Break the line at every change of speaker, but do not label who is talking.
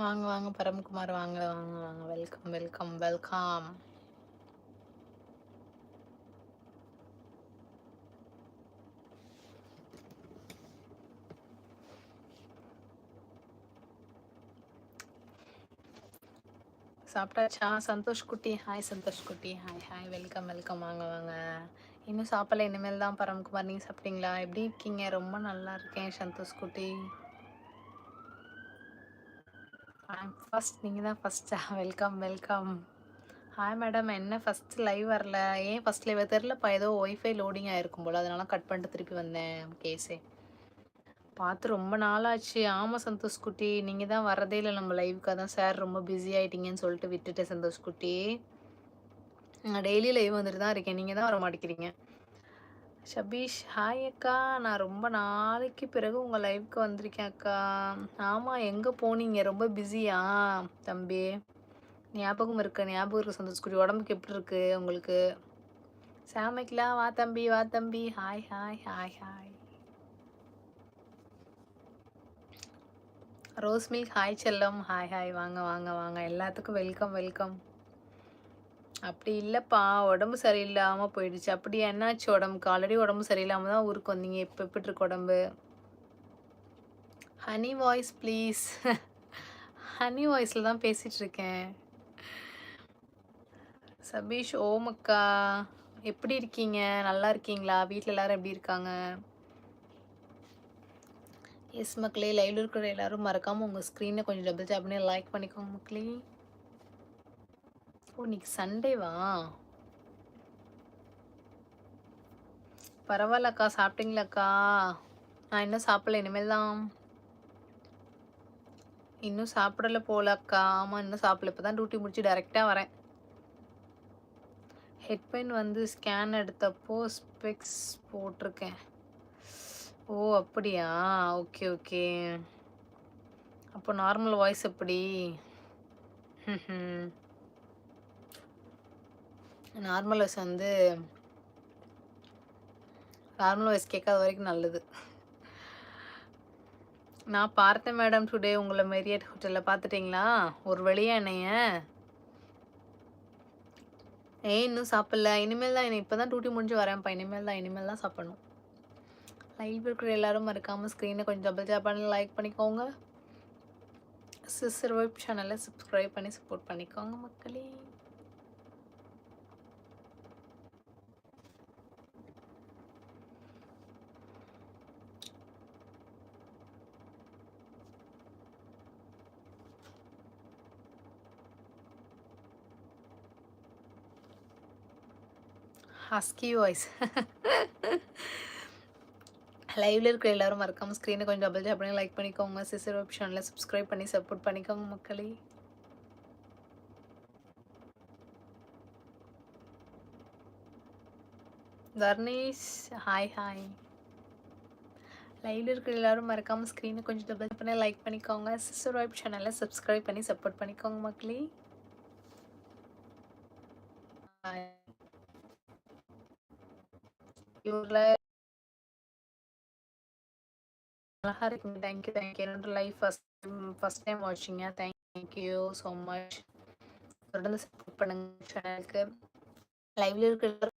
வாங்க வாங்க. பரம்குமார் வாங்க வாங்க வாங்க. வெல்கம் வெல்கம் வெல்கம் சாப்பிட்டாச்சா? சந்தோஷ் குட்டி. ஹாய் சந்தோஷ் குட்டி. ஹாய் ஹாய் வெல்கம் வெல்கம் வாங்க வாங்க. இன்னும் சாப்பிடல. இனிமேல் தான் பரம்குமார். நீங்கள் சாப்பிட்டீங்களா? எப்படி இருக்கீங்க? ரொம்ப நல்லா இருக்கேன் சந்தோஷ் குட்டி. ஃபர்ஸ்ட் நீங்கள் தான் ஃபஸ்ட்டா வெல்கம் வெல்கம் ஹாய் மேடம் என்ன ஃபஸ்ட் லைவ் வரல? ஏன் ஃபஸ்ட் லைவ் தெரிலப்பா ஏதோ ஒய்ஃபை லோடிங் ஆகிருக்கும் போல். அதனால கட் பண்ணிட்டு திருப்பி வந்தேன். கேஸே பார்த்து ரொம்ப நாளாச்சு. ஆமாம் சந்தோஷ் குட்டி. நீங்கள் தான் வரதே இல்லை. நம்ம லைவுக்கு அதான் சார் ரொம்ப பிஸி ஆகிட்டீங்கன்னு சொல்லிட்டு விட்டுட்டேன் சந்தோஷ் குட்டி. நான் டெய்லி லைவ் வந்துட்டு தான் இருக்கேன். நீங்கள் தான் வர மாட்டேங்கிறீங்க. ஷபீஷ் ஹாய் அக்கா. நான் ரொம்ப நாளைக்கு பிறகு உங்கள் லைஃப்க்கு வந்திருக்கேன் அக்கா. ஆமாம் எங்கே போனீங்க? ரொம்ப பிஸியா தம்பி ஞாபகம் இருக்கு? ஞாபகம் இருக்க சந்தோஷ் உடம்புக்கு எப்படி இருக்கு உங்களுக்கு? சாமைக்கலாம் வா தம்பி வா தம்பி. Hi hi hi hi rose milk hi செல்லம். ஹாய் ஹாய் வாங்க வாங்க வாங்க. எல்லாத்துக்கும் வெல்கம் வெல்கம் அப்படி இல்லைப்பா உடம்பு சரியில்லாமல் போயிடுச்சு. அப்படி என்னாச்சு உடம்புக்கு? ஆல்ரெடி உடம்பு சரியில்லாமல் தான் ஊருக்கு வந்தீங்க. இப்போ எப்படி இருக்கு உடம்பு? ஹனி வாய்ஸ் ப்ளீஸ் ஹனி வாய்ஸில் தான் பேசிகிட்ருக்கேன் சபீஷ் ஓமக்கா எப்படி இருக்கீங்க? நல்லா இருக்கீங்களா? வீட்டில் எல்லோரும் எப்படி இருக்காங்க? எஸ் மக்களே லைவ்ல இருக்கிற எல்லாரும் மறக்காமல் உங்கள் ஸ்க்ரீனை கொஞ்சம் டபுள் டேப்னே லைக் பண்ணிக்கோங்க மக்களே. ஓ இன்னைக்கு சண்டேவா? பரவாயில்லக்கா சாப்பிட்டீங்களாக்கா நான் இன்னும் சாப்பிடல இனிமேல் தான் இன்னும் சாப்பிடல போலக்கா ஆமாம் இன்னும் சாப்பிடல. இப்போ தான் டியூட்டி முடிச்சு டைரெக்டாக வரேன். ஹெட்பெயின் வந்து ஸ்கேன் எடுத்தப்போ ஸ்பெக்ஸ் போட்டிருக்கேன். ஓ அப்படியா? ஓகே ஓகே அப்போ நார்மல் வாய்ஸ் எப்படி? நார்மல் வயசு வந்து நார்மல் வாய்ஸ் கேட்காத வரைக்கும் நல்லது. நான் பார்த்தேன் மேடம் டுடே உங்களை மெரியட் ஹோட்டலில் பார்த்துட்டிங்களா? ஒரு வழியாக என்னைய. ஏன் இன்னும் சாப்பிடல. இனிமேல் தான் இப்போ தான் டியூட்டி முடிஞ்சு வரேன்ப்பா. இனிமேல் தான் இனிமேல் தான் சாப்பிடணும். லைவ் இருக்கிற எல்லாரும் மறக்காமல் ஸ்க்ரீனை கொஞ்சம் டபுள் டேப் பண்ணி லைக் பண்ணிக்கோங்க. சிஸ்டர் வெப் சேனலை சப்ஸ்கிரைப் பண்ணி சப்போர்ட் பண்ணிக்கோங்க மக்களே. ஹஸ்கி வாய்ஸ் லைவ்ல இருக்கிற எல்லாரும் மறக்காம ஸ்க்ரீனை கொஞ்சம் டபுள் டேப் பண்ணி லைக் பண்ணிக்கோங்க. சிசர் வெப் சப்ஸ்கிரைப் பண்ணி சப்போர்ட் பண்ணிக்கோங்க மக்களே. தர்னேஷ் ஹாய் ஹாய் லைவ்ல இருக்கிற எல்லாரும் மறக்காம ஸ்க்ரீனை கொஞ்சம் டபுள் பண்ணி லைக் பண்ணிக்கோங்க. சிஸ்டர் வைப் சேனலை சப்ஸ்கிரைப் பண்ணி சப்போர்ட் பண்ணிக்கோங்க மக்களே. இவரில் அழகா இருக்குங்க. தேங்க்யூ தேங்க்யூ என்னோட லைஃப் ஃபஸ்ட் ஃபஸ்ட் டைம் வாட்சிங்க தேங்க்யூ ஸோ மச் தொடர்ந்து சப்போர்ட் பண்ணுங்க சேனலுக்கு லைவ்ல இருக்கிற